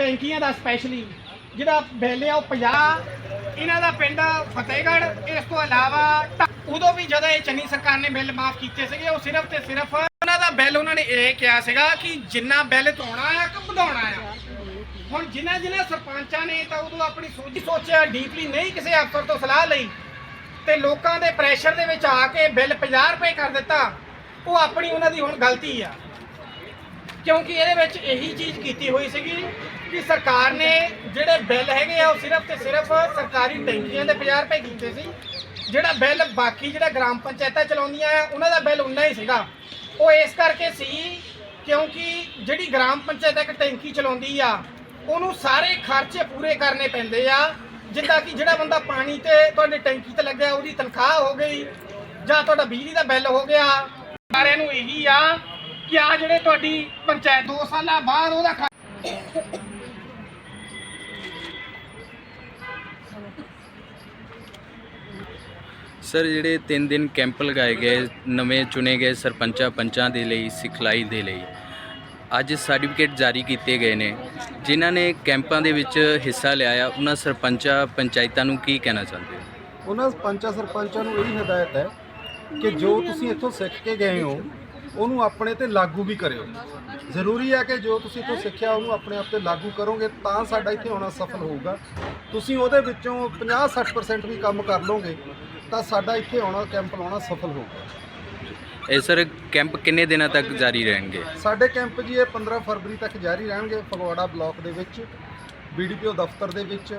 ਟੈਂਕੀਆਂ ਦਾ ਸਪੈਸ਼ਲੀ ਜਿਹੜਾ ਬਿੱਲ ਆ ਉਹ 50 ਇਹਨਾਂ ਦਾ ਪਿੰਡ ਫਤਿਹਗੜ੍ਹ, ਇਸ ਤੋਂ ਇਲਾਵਾ ਉਦੋਂ ਵੀ ਜਦੋਂ ਇਹ ਚੰਨੀ ਸਰਕਾਰ ਨੇ ਬਿੱਲ ਮਾਫ ਕੀਤੇ ਸੀਗੇ, ਉਹ ਸਿਰਫ ਤੇ ਸਿਰਫ ਉਹਨਾਂ ਦਾ ਬਿੱਲ ਉਹਨਾਂ ਨੇ ਇਹ ਕਿਹਾ ਸੀਗਾ ਕਿ ਜਿੰਨਾ ਬਿੱਲ ਧੋਣਾ ਆ ਕਿ ਵਧਾਉਣਾ ਆ। ਹੁਣ ਜਿਨ੍ਹਾਂ ਜਿਨ੍ਹਾਂ ਸਰਪੰਚਾਂ ਨੇ ਤਾਂ ਉਦੋਂ ਆਪਣੀ ਸੋਚੀ ਸੋਚਿਆ ਡੀਪਲੀ ਨਹੀਂ ਕਿਸੇ ਅਫਸਰ ਤੋਂ ਸਲਾਹ ਲਈ, ਤੇ ਲੋਕਾਂ ਦੇ ਪ੍ਰੈਸ਼ਰ ਦੇ ਵਿੱਚ ਆ ਕੇ ਬਿੱਲ 50 ਰੁਪਏ ਕਰ ਦਿੱਤਾ, ਉਹ ਆਪਣੀ ਉਹਨਾਂ ਦੀ ਹੁਣ ਗਲਤੀ ਆ। ਕਿਉਂਕਿ ਇਹਦੇ ਵਿੱਚ ਇਹੀ ਚੀਜ਼ ਕੀਤੀ ਹੋਈ ਸੀਗੀ ਕਿ ਸਰਕਾਰ ਨੇ ਜਿਹੜੇ ਬਿੱਲ ਹੈਗੇ ਆ, ਉਹ ਸਿਰਫ ਤੇ ਸਿਰਫ ਸਰਕਾਰੀ ਟੈਂਕੀਆਂ ਦੇ 50 ਰੁਪਏ ਕੀਤੇ ਸੀ। ਜਿਹੜਾ ਬਿੱਲ ਬਾਕੀ ਜਿਹੜਾ ਗ੍ਰਾਮ ਪੰਚਾਇਤਾਂ ਚਲਾਉਂਦੀਆਂ ਆ, ਉਹਨਾਂ ਦਾ ਬਿੱਲ ਉਨਾ ਹੀ ਸੀਗਾ। ਉਹ ਇਸ ਕਰਕੇ ਸੀ ਕਿਉਂਕਿ ਜਿਹੜੀ ਗ੍ਰਾਮ ਪੰਚਾਇਤ ਇੱਕ ਟੈਂਕੀ ਚਲਾਉਂਦੀ ਆ, ਉਹਨੂੰ ਸਾਰੇ ਖਰਚੇ ਪੂਰੇ ਕਰਨੇ ਪੈਂਦੇ ਆ। ਜਿੱਦਾਂ ਕਿ ਜਿਹੜਾ ਬੰਦਾ ਪਾਣੀ ਤੇ ਤੁਹਾਡੇ ਟੈਂਕੀ ਤੇ ਲੱਗਿਆ, ਉਹਦੀ ਤਨਖਾਹ ਹੋ ਗਈ ਜਾਂ ਤੁਹਾਡਾ ਬਿਜਲੀ ਦਾ ਬਿੱਲ ਹੋ ਗਿਆ। ਸਾਰਿਆਂ ਨੂੰ ਇਹੀ ਆ ਕਿ ਆ ਜਿਹੜੇ ਤੁਹਾਡੀ ਪੰਚਾਇਤ 2 ਸਾਲਾਂ ਬਾਅਦ ਉਹਦਾ ਸਰ ਜਿਹੜੇ 3 ਦਿਨ ਕੈਂਪ ਲਗਾਏ ਗਏ ਨਵੇਂ ਚੁਣੇ ਗਏ ਸਰਪੰਚਾਂ ਪੰਚਾਂ ਦੇ ਲਈ ਸਿਖਲਾਈ ਦੇ ਲਈ ਅੱਜ ਸਰਟੀਫਿਕੇਟ ਜਾਰੀ ਕੀਤੇ ਗਏ ਨੇ। ਜਿਨ੍ਹਾਂ ਨੇ ਕੈਂਪਾਂ ਦੇ ਵਿੱਚ ਹਿੱਸਾ ਲਿਆ ਆ ਉਹਨਾਂ ਸਰਪੰਚਾਂ ਪੰਚਾਇਤਾਂ ਨੂੰ ਕੀ ਕਹਿਣਾ ਚਾਹੁੰਦੇ ਹੋ? ਉਹਨਾਂ ਪੰਚਾਂ ਸਰਪੰਚਾਂ ਨੂੰ ਇਹੀ ਹਦਾਇਤ ਹੈ ਕਿ ਜੋ ਤੁਸੀਂ ਇੱਥੋਂ ਸਿੱਖ ਕੇ ਗਏ ਹੋ ਉਹਨੂੰ ਆਪਣੇ ਤੇ ਲਾਗੂ ਵੀ ਕਰਿਓ। ਜ਼ਰੂਰੀ ਹੈ ਕਿ ਜੋ ਤੁਸੀਂ ਇੱਥੋਂ ਸਿੱਖਿਆ ਉਹਨੂੰ ਆਪਣੇ ਆਪ ਤੇ ਲਾਗੂ ਕਰੋਗੇ ਤਾਂ ਸਾਡਾ ਇੱਥੇ ਆਉਣਾ ਸਫਲ ਹੋਊਗਾ। ਤੁਸੀਂ ਉਹਦੇ ਵਿੱਚੋਂ 50-60% ਵੀ ਕੰਮ ਕਰ ਲਓਗੇ ਤਾਂ ਸਾਡਾ ਇੱਥੇ ਆਉਣਾ ਕੈਂਪ ਲਾਉਣਾ ਸਫਲ ਹੋਊਗਾ। ਇਹ ਸਰ ਕੈਂਪ ਕਿੰਨੇ ਦਿਨਾਂ ਤੱਕ ਜਾਰੀ ਰਹਿਣਗੇ? ਸਾਡੇ ਕੈਂਪ ਜੀ ਇਹ 15 ਫਰਵਰੀ ਤੱਕ ਜਾਰੀ ਰਹਿਣਗੇ ਫਗਵਾੜਾ ਬਲਾਕ ਦੇ ਵਿੱਚ ਬੀਡੀਪੀਓ ਦਫ਼ਤਰ ਦੇ ਵਿੱਚ।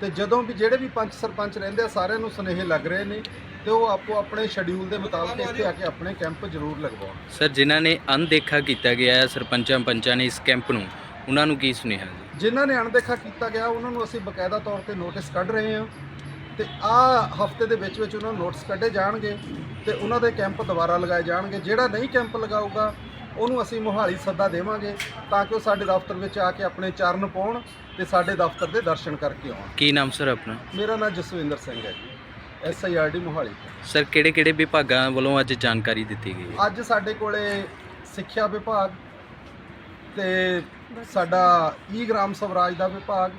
ਤੇ ਜਦੋਂ ਵੀ ਜਿਹੜੇ ਵੀ ਪੰਚ ਸਰਪੰਚ ਰਹਿੰਦੇ ਆ ਸਾਰਿਆਂ ਨੂੰ ਸੁਨੇਹੇ ਲੱਗ ਰਹੇ ਨੇ ਤੇ ਉਹ ਆਪੋ ਆਪਣੇ ਸ਼ਡਿਊਲ ਦੇ ਮੁਤਾਬਕ ਇੱਥੇ ਆ ਕੇ ਆਪਣੇ ਕੈਂਪ ਜ਼ਰੂਰ ਲਗਵਾਉਣ। ਸਰ ਜਿਨ੍ਹਾਂ ਨੇ ਅਣਦੇਖਾ ਕੀਤਾ ਗਿਆ ਹੈ ਸਰਪੰਚਾਂ ਪੰਚਾਂ ਨੇ ਇਸ ਕੈਂਪ ਨੂੰ ਉਹਨਾਂ ਨੂੰ ਕੀ ਸੁਨੇਹਾ ਜੀ? ਜਿਨ੍ਹਾਂ ਨੇ ਅਣਦੇਖਾ ਕੀਤਾ ਗਿਆ ਉਹਨਾਂ ਨੂੰ ਅਸੀਂ ਬਕਾਇਦਾ ਤੌਰ ਤੇ ਨੋਟਿਸ ਕੱਢ ਰਹੇ ਹਾਂ ਤੇ ਆ ਹਫ਼ਤੇ ਦੇ ਵਿੱਚ ਵਿੱਚ ਉਹਨਾਂ ਨੂੰ ਨੋਟਿਸ ਕੱਢੇ ਜਾਣਗੇ ਤੇ ਉਹਨਾਂ ਦੇ ਕੈਂਪ ਦੁਬਾਰਾ ਲਗਾਏ ਜਾਣਗੇ। ਜਿਹੜਾ ਨਹੀਂ ਕੈਂਪ ਲਗਾਊਗਾ ਉਹਨੂੰ ਅਸੀਂ ਮੋਹਾਲੀ ਸੱਦਾ ਦੇਵਾਂਗੇ ਤਾਂ ਕਿ ਉਹ ਸਾਡੇ ਦਫ਼ਤਰ ਵਿੱਚ ਆ ਕੇ ਆਪਣੇ ਚਰਨ ਪਾਉਣ ਤੇ ਸਾਡੇ ਦਫ਼ਤਰ ਦੇ ਦਰਸ਼ਨ ਕਰਕੇ ਆਉਣ। ਕੀ ਨਾਮ ਸਰ ਆਪਣਾ? ਮੇਰਾ ਨਾਮ ਜਸਵਿੰਦਰ ਸਿੰਘ ਹੈ ji. S I R D Mohali sir ਕਿਹੜੇ ਕਿਹੜੇ ਵਿਭਾਗਾਂ ਵੱਲੋਂ ਅੱਜ ਜਾਣਕਾਰੀ ਦਿੱਤੀ ਗਈ ਹੈ? ਅੱਜ ਸਾਡੇ ਕੋਲੇ ਸਿੱਖਿਆ ਵਿਭਾਗ ਤੇ ਸਾਡਾ ਈ ਗ੍ਰਾਮ ਸਵਰਾਜ ਦਾ ਵਿਭਾਗ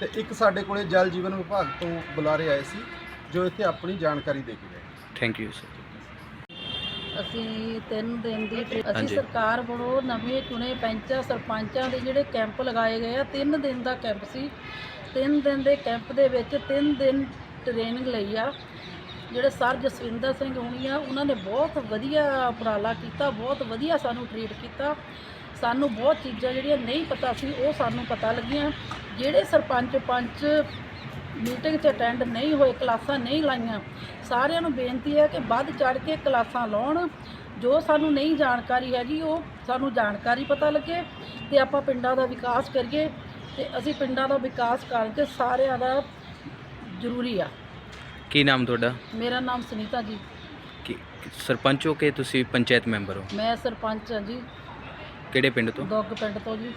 ਤੇ ਇੱਕ ਸਾਡੇ ਕੋਲੇ ਜਲ ਜੀਵਨ ਵਿਭਾਗ ਤੋਂ ਬੁਲਾਰੇ ਆਏ ਸੀ ਜੋ ਇੱਥੇ ਆਪਣੀ ਜਾਣਕਾਰੀ ਦੇ ਕੇ ਗਏ। ਥੈਂਕ ਯੂ ਸਰ ਅਸੀਂ ਤਿੰਨ ਦਿਨ ਦੀ ਟ੍ਰਿਪ- ਅਸੀਂ ਹਾਂਜੀ। ਸਰਕਾਰ ਵੱਲੋਂ ਨਵੇਂ ਚੁਣੇ ਪੰਚਾਂ ਸਰਪੰਚਾਂ ਦੇ ਜਿਹੜੇ ਕੈਂਪ ਲਗਾਏ ਗਏ ਆ ਤਿੰਨ ਦਿਨ ਦਾ ਕੈਂਪ ਸੀ। ਤਿੰਨ ਦਿਨ ਦੇ ਕੈਂਪ ਦੇ ਵਿੱਚ ਤਿੰਨ ਦਿਨ ਟ੍ਰੇਨਿੰਗ ਲਈ ਆ। ਜਿਹੜੇ ਸਰ ਜਸਵਿੰਦਰ ਸਿੰਘ ਹੋਣੀ ਆ, ਉਹਨਾਂ ਨੇ ਬਹੁਤ ਵਧੀਆ ਉਪਰਾਲਾ ਕੀਤਾ, ਬਹੁਤ ਵਧੀਆ ਸਾਨੂੰ ਟ੍ਰੀਟ ਕੀਤਾ। ਸਾਨੂੰ ਬਹੁਤ ਚੀਜ਼ਾਂ ਜਿਹੜੀਆਂ ਨਹੀਂ ਪਤਾ ਸੀ, ਉਹ ਸਾਨੂੰ ਪਤਾ ਲੱਗੀਆਂ। ਜਿਹੜੇ ਸਰਪੰਚ ਪੰਚ ਮੀਟਿੰਗ 'ਚ ਅਟੈਂਡ ਨਹੀਂ ਹੋਏ, ਕਲਾਸਾਂ ਨਹੀਂ ਲਾਈਆਂ, ਸਾਰਿਆਂ ਨੂੰ ਬੇਨਤੀ ਹੈ ਕਿ ਵੱਧ ਚੜ ਕੇ ਕਲਾਸਾਂ ਲਾਉਣ। ਜੋ ਸਾਨੂੰ ਨਹੀਂ ਜਾਣਕਾਰੀ ਹੈਗੀ, ਉਹ ਸਾਨੂੰ ਜਾਣਕਾਰੀ ਪਤਾ ਲੱਗੇ ਤੇ ਆਪਾਂ ਪਿੰਡਾਂ ਦਾ ਵਿਕਾਸ ਕਰੀਏ ਤੇ ਅਸੀਂ ਪਿੰਡਾਂ ਦਾ ਵਿਕਾਸ ਕਰਕੇ ਸਾਰਿਆਂ ਦਾ ਜ਼ਰੂਰੀ ਆ। ਕੀ ਨਾਮ ਤੁਹਾਡਾ? ਮੇਰਾ ਨਾਮ ਸੁਨੀਤਾ ਜੀ। ਕੀ ਸਰਪੰਚ ਹੋ ਕੇ ਤੁਸੀਂ ਪੰਚਾਇਤ ਮੈਂਬਰ ਹੋ? ਮੈਂ ਸਰਪੰਚ ਹਾਂ ਜੀ। ਕਿਹੜੇ ਪਿੰਡ ਤੋਂ? ਦੁੱਗ ਪਿੰਡ ਤੋਂ ਜੀ।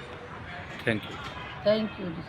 ਥੈਂਕ ਯੂ ਥੈਂਕ ਯੂ ਜੀ।